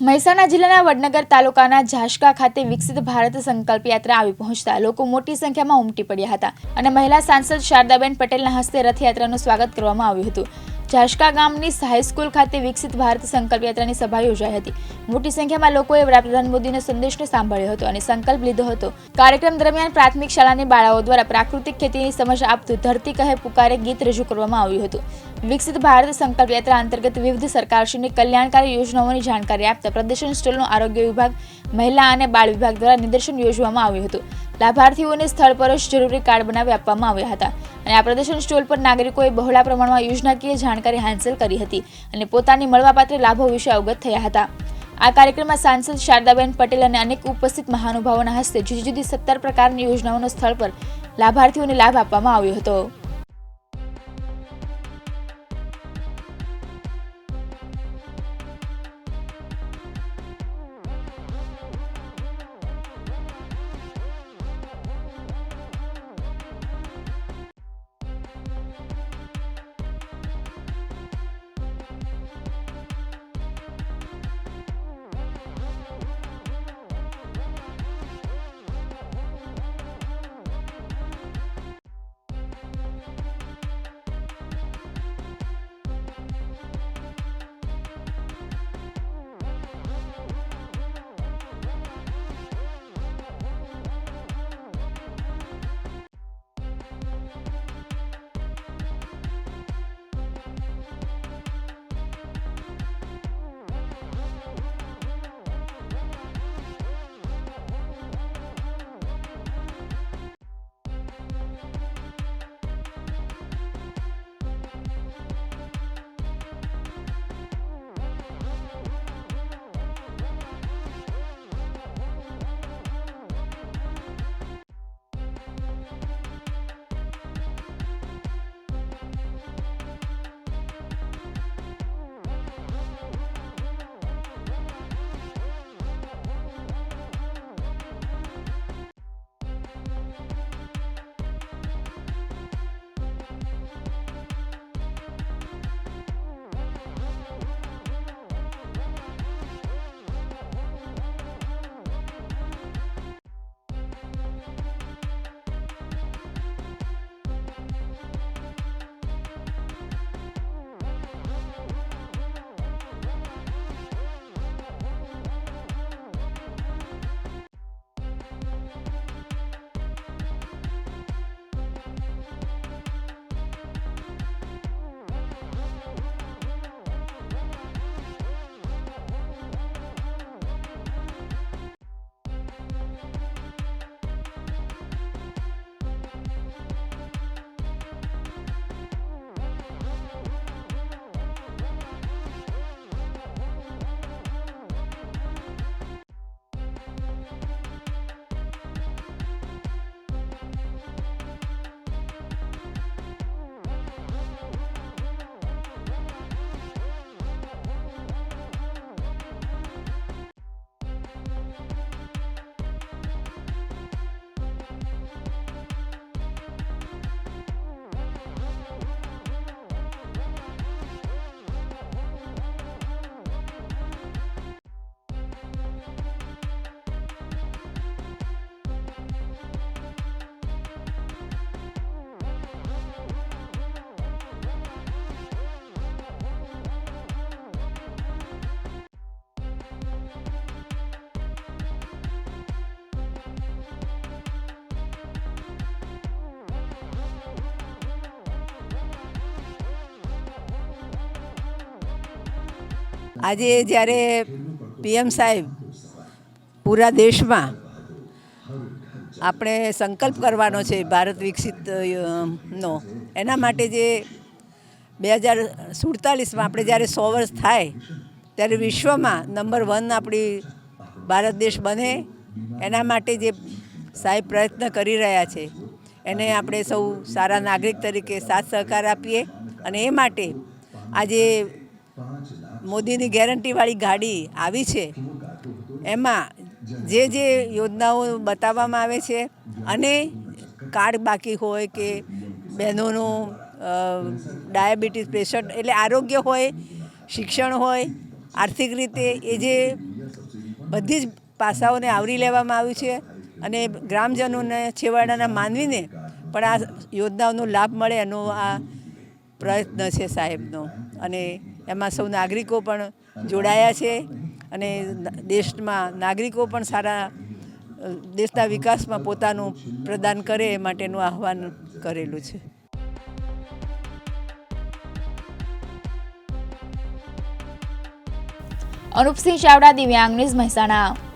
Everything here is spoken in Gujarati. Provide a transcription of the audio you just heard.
મહેસાણા જિલ્લાના વડનગર તાલુકાના ઝાશકા ખાતે વિકસિત ભારત સંકલ્પ યાત્રા આવી પહોંચતા લોકો મોટી સંખ્યામાં ઉમટી પડ્યા હતા. અને મહિલા સાંસદ શારદાબેન પટેલના હસ્તે રથયાત્રાનું સ્વાગત કરવામાં આવ્યું હતું. ઝાશકા ગામની હાઈસ્કૂલ ખાતે વિકસિત ભારત સંકલ્પ યાત્રાની સભા યોજાઈ હતી. મોટી સંખ્યામાં લોકોએ વડાપ્રધાન મોદીનો સંદેશને સાંભળ્યો હતો અને સંકલ્પ લીધો હતો. કાર્યક્રમ દરમિયાન પ્રાથમિક શાળાની બાળાઓ દ્વારા પ્રાકૃતિક ખેતીની સમજ આપતું ધરતી કહે પુકારે ગીત રજૂ કરવામાં આવ્યું હતું. વિકસિત ભારત સંકલ્પ યાત્રા અંતર્ગત વિવિધ સરકારશ્રીની કલ્યાણકારી યોજનાઓની જાણકારી આપતા પ્રદર્શન સ્ટોલનું આરોગ્ય વિભાગ, મહિલા અને બાળ વિભાગ દ્વારા નિદર્શન યોજવામાં આવ્યું હતું. લાભાર્થીઓને સ્થળ પર જ જરૂરી કાર્ડ બનાવી આપવામાં આવ્યા હતા. અને આ પ્રદર્શન સ્ટોલ પર નાગરિકોએ બહોળા પ્રમાણમાં યોજનાકીય જાણકારી હાંસલ કરી હતી અને પોતાની મળવાપાત્ર લાભો વિશે અવગત થયા હતા. આ કાર્યક્રમમાં સાંસદ શારદાબેન પટેલ અને અનેક ઉપસ્થિત મહાનુભાવોના હસ્તે જુદી જુદી સત્તર પ્રકારની યોજનાઓનો સ્થળ પર લાભાર્થીઓને લાભ આપવામાં આવ્યો હતો. આજે જ્યારે પીએમ સાહેબ પૂરા દેશમાં આપણે સંકલ્પ કરવાનો છે ભારત વિકસિત નો, એના માટે જે બે હજાર સુડતાલીસમાં આપણે જ્યારે સો વર્ષ થાય, ત્યારે વિશ્વમાં નંબર વન આપણી ભારત દેશ બને, એના માટે જે સાહેબ પ્રયત્ન કરી રહ્યા છે, એને આપણે સૌ સારા નાગરિક તરીકે સાથ સહકાર આપીએ અને એ માટે આજે મોદીની ગેરંટીવાળી ગાડી આવી છે. એમાં જે જે યોજનાઓ બતાવવામાં આવે છે અને કાર્ડ બાકી હોય કે બહેનોનું ડાયાબિટીસ પેશન્ટ એટલે આરોગ્ય હોય, શિક્ષણ હોય, આર્થિક રીતે એ જે બધી જ પાસાઓને આવરી લેવામાં આવ્યું છે અને ગ્રામજનોને છેવાડાના માનવીને પણ આ યોજનાઓનો લાભ મળે એનો આ પ્રયત્ન છે સાહેબનો. અને એમાં સૌ નાગરિકો પણ જોડાયા છે અને દેશમાં નાગરિકો પણ સારા દેશના વિકાસમાં પોતાનું પ્રદાન કરે એ માટેનું આહવાન કરેલું છે. અનુપસિંહ ચાવડા, દિવ્યાંગ ન્યૂઝ મહેસાણા.